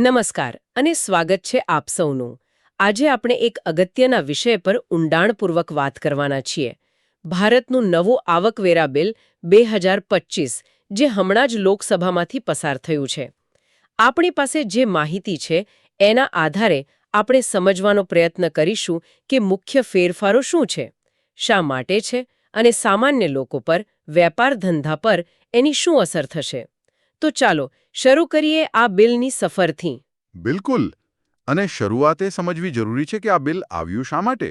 નમસ્કાર અને સ્વાગત છે આપ સૌનું. આજે આપણે એક અગત્યના વિષય પર ઊંડાણપૂર્વક વાત કરવાના છીએ. ભારતનું નવું આવકવેરા બિલ બે જે હમણાં જ લોકસભામાંથી પસાર થયું છે. આપણી પાસે જે માહિતી છે, એના આધારે આપણે સમજવાનો પ્રયત્ન કરીશું કે મુખ્ય ફેરફારો શું છે. શા માટે છે અને સામાન્ય લોકો પર, વેપાર ધંધા પર એની શું અસર થશે. તો ચાલો શરૂ કરીએ આ બિલની સફરથી. બિલકુલ. અને શરૂઆતે સમજવી જરૂરી છે કે આ બિલ આવ્યું શા માટે?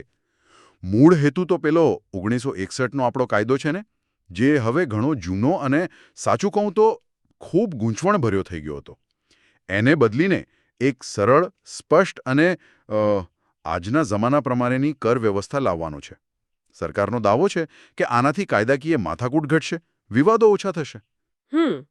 મૂળ હેતુ તો પેલો ઓગણીસો એકસઠનો આપણો કાયદો છે ને જે હવે ઘણો જૂનો અને સાચું કહું તો ખૂબ ગૂંચવણભર્યો થઈ ગયો હતો. એને બદલીને એક સરળ સ્પષ્ટ અને આજના જમાના પ્રમાણેની કર વ્યવસ્થા લાવવાનો છે. સરકારનો દાવો છે કે આનાથી કાયદાકીય માથાકૂટ ઘટશે વિવાદો ઓછા થશે. હમ.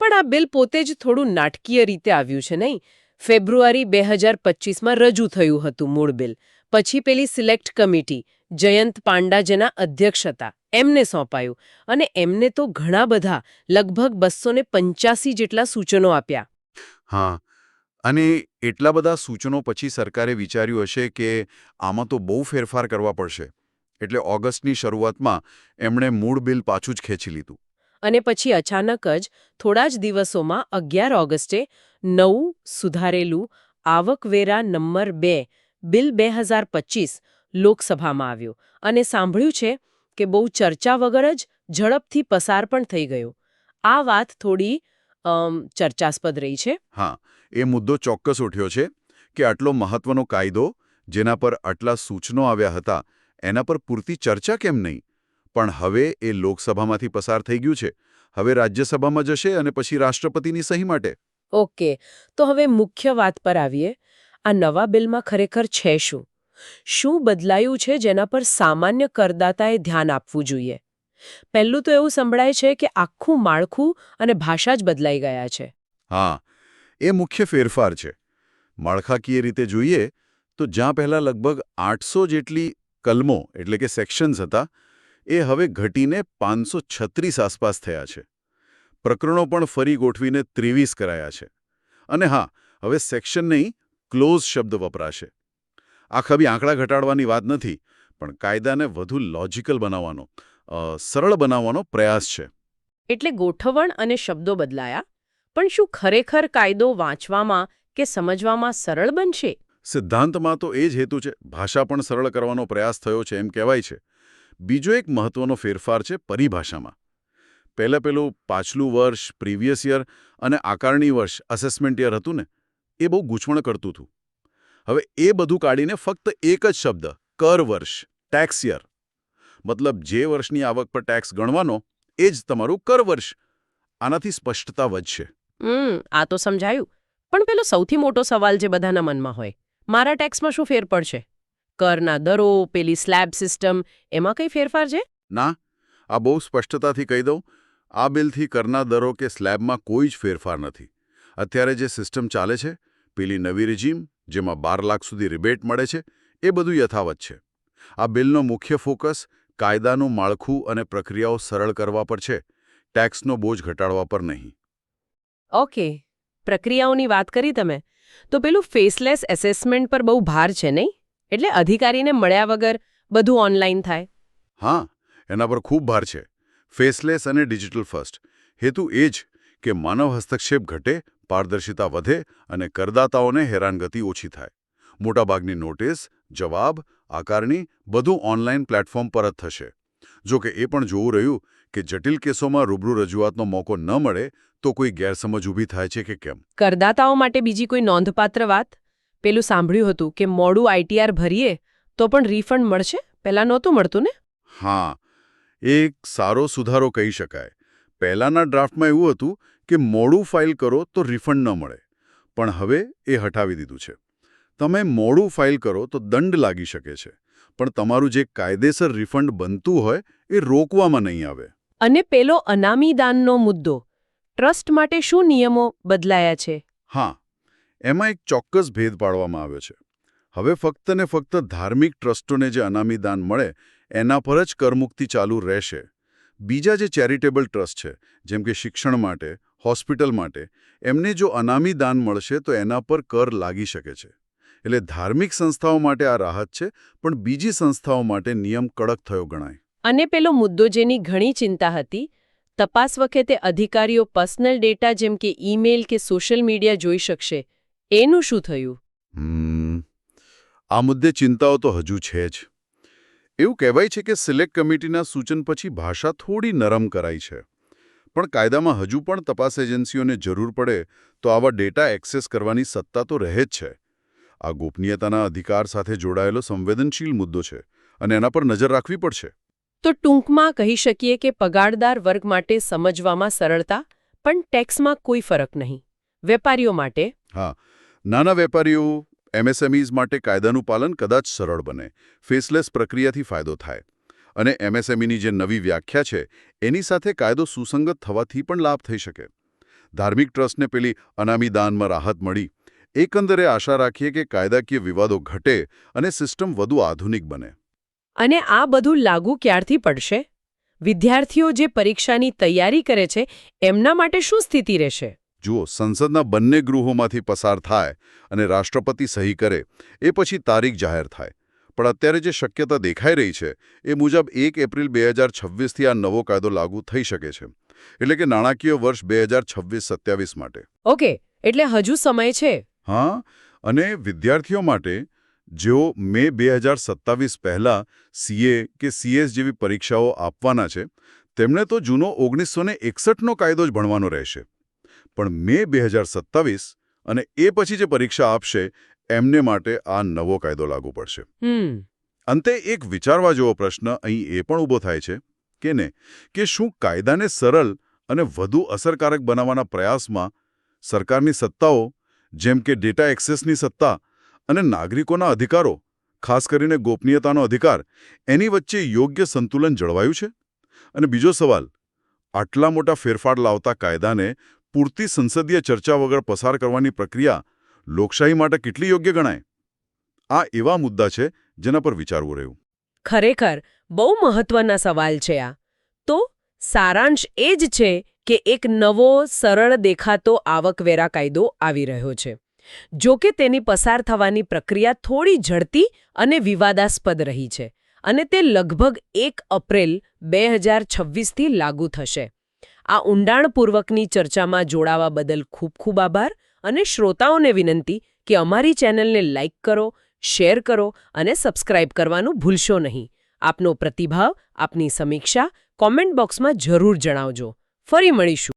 પણ આ બિલ પોતે જ થોડું નાટકીય રીતે આવ્યું છે, નહીં? ફેબ્રુઆરી બે હજાર પચીસમાં રજૂ થયું હતું મૂળ બિલ. પછી પેલી સિલેક્ટ કમિટી, જયંત પાંડા જેના અધ્યક્ષ હતા, એમને સોંપાયું. અને એમને તો ઘણા બધા, લગભગ બસો પંચ્યાસી જેટલા સૂચનો આપ્યા. હા, અને એટલા બધા સૂચનો પછી સરકારે વિચાર્યું હશે કે આમાં તો બહુ ફેરફાર કરવા પડશે. એટલે ઓગસ્ટની શરૂઆતમાં એમણે મૂળ બિલ પાછું જ ખેંચી લીધું. અને પછી અચાનક જ થોડા જ દિવસોમાં અગિયાર ઓગસ્ટે નવું સુધારેલું આવકવેરા નંબર બે બિલ બે હજાર પચીસ લોકસભામાં આવ્યું. અને સાંભળ્યું છે કે બહુ ચર્ચા વગર જ ઝડપથી પસાર પણ થઈ ગયો. આ વાત થોડી ચર્ચાસ્પદ રહી છે. હા, એ મુદ્દો ચોક્કસ ઉઠ્યો છે કે આટલો મહત્વનો કાયદો જેના પર આટલા સૂચનો આવ્યા હતા એના પર પૂરતી ચર્ચા કેમ નહીં? પણ હવે એ લોકસભામાંથી પસાર થઈ ગયું છે. હવે રાજ્યસભામાં જશે અને પછી રાષ્ટ્રપતિની સહી માટે. ઓકે તો હવે મુખ્ય વાત પર આવીએ. આ નવા બિલમાં ખરેખર છે શું? શું બદલાયું છે જેના પર સામાન્ય કરદાતાએ ધ્યાન આપવું જોઈએ? પહેલું તો એવું સંભળાય છે કે આખું માળખું અને ભાષા જ બદલાઈ ગયા છે. હા એ મુખ્ય ફેરફાર છે. માળખાકીય રીતે જોઈએ તો જ્યાં પહેલાં લગભગ આઠસો જેટલી કલમો એટલે કે સેક્શન્સ હતા એ હવે ઘટીને પાંચસો છત્રીસ આસપાસ થયા છે. પ્રકરણો પણ ફરી ગોઠવીને ત્રેવીસ કરાયા છે. અને હા હવે સેક્શન નહીં ક્લોઝ શબ્દ વપરાશે. આ ખબી આંકડા ઘટાડવાની વાત નથી પણ કાયદાને વધુ લોજિકલ બનાવવાનો સરળ બનાવવાનો પ્રયાસ છે. એટલે ગોઠવણ અને શબ્દો બદલાયા? પણ શું ખરેખર કાયદો વાંચવામાં કે સમજવામાં સરળ બનશે? સિદ્ધાંતમાં તો એ જ હેતુ છે. ભાષા પણ સરળ કરવાનો પ્રયાસ થયો છે એમ કહેવાય છે. બીજો એક મહત્વનો ફેરફાર છે પરિભાષામાં. પહેલાં પેલું પાછલું વર્ષ, પ્રીવિયસ યર અને આકારણી વર્ષ અસેસમેન્ટ યર હતું ને, એ બહુ ગૂંચવણ કરતું હતું. હવે એ બધું કાઢીને ફક્ત એક જ શબ્દ, કર વર્ષ ટેક્સ યર. મતલબ જે વર્ષની આવક પર ટેક્સ ગણવાનો, એ જ તમારું કર વર્ષ. આનાથી સ્પષ્ટતા વધશે. આ તો સમજાયું. પણ પેલો સૌથી મોટો સવાલ જે બધાના મનમાં હોય, મારા ટેક્સમાં શું ફેર પડશે? કરના દરો પેલી સ્લેબ સિસ્ટમ એમાં કંઈ ફેરફાર છે? ના આ બહુ સ્પષ્ટતાથી કહી દઉં આ બિલથી કરના દરો કે સ્લેબમાં કોઈ જ ફેરફાર નથી. અત્યારે જે સિસ્ટમ ચાલે છે પેલી નવી રિજીમ જેમાં બાર લાખ સુધી રિબેટ મળે છે એ બધું યથાવત છે. આ બિલનો મુખ્ય ફોકસ કાયદાનું માળખું અને પ્રક્રિયાઓ સરળ કરવા પર છે ટેક્સનો બોજ ઘટાડવા પર નહીં. ઓકે પ્રક્રિયાઓની વાત કરી તમે. તો પેલું ફેસલેસ એસેસમેન્ટ પર બહુ ભાર છે નહીં? એટલે અધિકારીને મળ્યા વગર બધું ઓનલાઈન થાય. હા એના પર ખૂબ ભાર છે. ફેસલેસ અને ડિજિટલ ફર્સ્ટ હેતુ એ જ કે માનવ હસ્તક્ષેપ ઘટે પારદર્શિતા વધે અને કરદાતાઓને હેરાનગતિ ઓછી થાય. મોટાભાગની નોટિસ જવાબ આકારણી બધું ઓનલાઈન પ્લેટફોર્મ પર જ થશે. જો કે એ પણ જોવું રહ્યું કે જટિલ કેસોમાં રૂબરૂ રજૂઆતનો મોકો ન મળે તો કોઈ ગેરસમજ ઊભી થાય છે કે કેમ? કરદાતાઓ માટે બીજી કોઈ નોંધપાત્ર વાત? પેલું સાંભળ્યું હતું કે મોડું આઈટીઆર ભરીએ તો પણ રિફંડ મળશે? પહેલા નહોતું મળતું ને? હા એક સારો સુધારો કહી શકાય. પહેલાંના ડ્રાફ્ટમાં એવું હતું કે મોડું ફાઇલ કરો તો રિફંડ ન મળે. પણ હવે એ હટાવી દીધું છે. તમે મોડું ફાઇલ કરો તો દંડ લાગી શકે છે. પણ તમારું જે કાયદેસર રિફંડ બનતું હોય એ રોકવામાં નહીં આવે. અને પેલો અનામી દાનનો મુદ્દો. ટ્રસ્ટ માટે શું નિયમો બદલાયા છે? હા એમાં એક ચોક્કસ ભેદ પાડવામાં આવ્યો છે. હવે ફક્ત ને ફક્ત ધાર્મિક ટ્રસ્ટોને જે અનામી દાન મળે, એના પર જ કરમુક્તિ ચાલુ રહેશે. બીજા જે ચેરિટેબલ ટ્રસ્ટ છે, જેમ કે શિક્ષણ માટે, હોસ્પિટલ માટે, એમને જો અનામી દાન મળશે તો એના પર કર લાગી શકે છે. એટલે ધાર્મિક સંસ્થાઓ માટે આ રાહત છે, પણ બીજી સંસ્થાઓ માટે નિયમ કડક થયો ગણાય. અને પેલો મુદ્દો જેની ઘણી ચિંતા હતી, તપાસ વખતે અધિકારીઓ પર્સનલ ડેટા જેમ કે ઈમેલ કે સોશિયલ મીડિયા જોઈ શકશે. એનું શું થયું? આ મુદ્દે ચિંતાઓ તો હજુ છે જ. એવું કહેવાય છે કે સિલેક્ટ કમિટીના સૂચન પછી ભાષા થોડી નરમ કરાઈ છે. પણ કાયદામાં હજુ પણ તપાસ એજન્સીઓને જરૂર પડે તો આવા ડેટા એક્સેસ કરવાની સત્તા તો રહે જ છે. આ ગોપનીયતાના અધિકાર સાથે જોડાયેલો સંવેદનશીલ મુદ્દો છે અને એના પર નજર રાખવી પડશે. તો ટૂંકમાં કહી શકીએ કે પગારદાર વર્ગ માટે સમજવામાં સરળતા પણ ટેક્સમાં કોઈ ફરક નહીં. વેપારીઓ માટે હા નાના વેપારીઓ એમએસએમઈઝ માટે કાયદાનું પાલન કદાચ સરળ બને, ફેસલેસ પ્રક્રિયાથી ફાયદો થાય. અને એમએસએમઈની જે નવી વ્યાખ્યા છે, એની સાથે કાયદો સુસંગત થવાથી પણ લાભ થઈ શકે. ધાર્મિક ટ્રસ્ટને પેલી અનામી દાનમાં રાહત મળી. એકંદરે આશા રાખીએ કે કાયદાકીય વિવાદો ઘટે અને સિસ્ટમ વધુ આધુનિક બને. અને આ બધું લાગુ ક્યારથી પડશે? વિદ્યાર્થીઓ જે પરીક્ષાની તૈયારી કરે છે, એમના માટે શું સ્થિતિ રહેશે? જુઓ સંસદના બંને ગૃહોમાંથી પસાર થાય અને રાષ્ટ્રપતિ સહી કરે એ પછી તારીખ જાહેર થાય. પણ અત્યારે જે શક્યતા દેખાઈ રહી છે એ મુજબ એક એપ્રિલ બે હજાર છવ્વીસથી આ નવો કાયદો લાગુ થઈ શકે છે. એટલે કે નાણાકીય વર્ષ બે હજાર છવ્વીસ સત્યાવીસ માટે. ઓકે એટલે હજુ સમય છે. હા અને વિદ્યાર્થીઓ માટે જેઓ મે બે હજાર સત્તાવીસ પહેલાં સીએ કે સીએસ જેવી પરીક્ષાઓ આપવાના છે તેમણે તો જૂનો ઓગણીસો એકસઠનો કાયદો જ ભણવાનો રહેશે. પણ મે બે હજાર સત્તાવીસ અને એ પછી જે પરીક્ષા આપશે એમને માટે આ નવો કાયદો લાગુ પડશે. અંતે એક વિચારવા જેવો પ્રશ્ન અહીં એ પણ ઊભો થાય છે કે ને કે શું કાયદાને સરળ અને વધુ અસરકારક બનાવવાના પ્રયાસમાં સરકારની સત્તાઓ જેમ કે ડેટા એક્સેસની સત્તા અને નાગરિકોના અધિકારો ખાસ કરીને ગોપનીયતાનો અધિકાર એની વચ્ચે યોગ્ય સંતુલન જળવાયું છે? અને બીજો સવાલ આટલા મોટા ફેરફાર લાવતા કાયદાને પૂરતી સંસદીય ચર્ચા વગર પસાર કરવાની પ્રક્રિયા લોકશાહી માટે કેટલી યોગ્ય ગણાય? આ એવા મુદ્દા છે જેના પર વિચારવું રહ્યું. ખરેખર, બહુ મહત્વના સવાલ છે આ. તો, સારાંશ એ જ છે કે એક નવો, સરળ દેખાતો આવકવેરા કાયદો આવી રહ્યો છે. જો કે તેની પસાર થવાની પ્રક્રિયા થોડી ઝડપી અને વિવાદાસ્પદ રહી છે અને તે લગભગ એક એપ્રિલ બે હજાર છવ્વીસથી લાગુ થશે. આ ઊંડાણપૂર્વકની ચર્ચામાં જોડાવા બદલ ખૂબ ખૂબ આભાર અને શ્રોતાઓને વિનંતી કે અમારી ચેનલને લાઇક કરો, શેર કરો અને સબસ્ક્રાઇબ કરવાનું ભૂલશો નહીં. આપનો પ્રતિભાવ, આપની સમીક્ષા કોમેન્ટ બોક્સમાં જરૂર જણાવજો. ફરી મળીશું.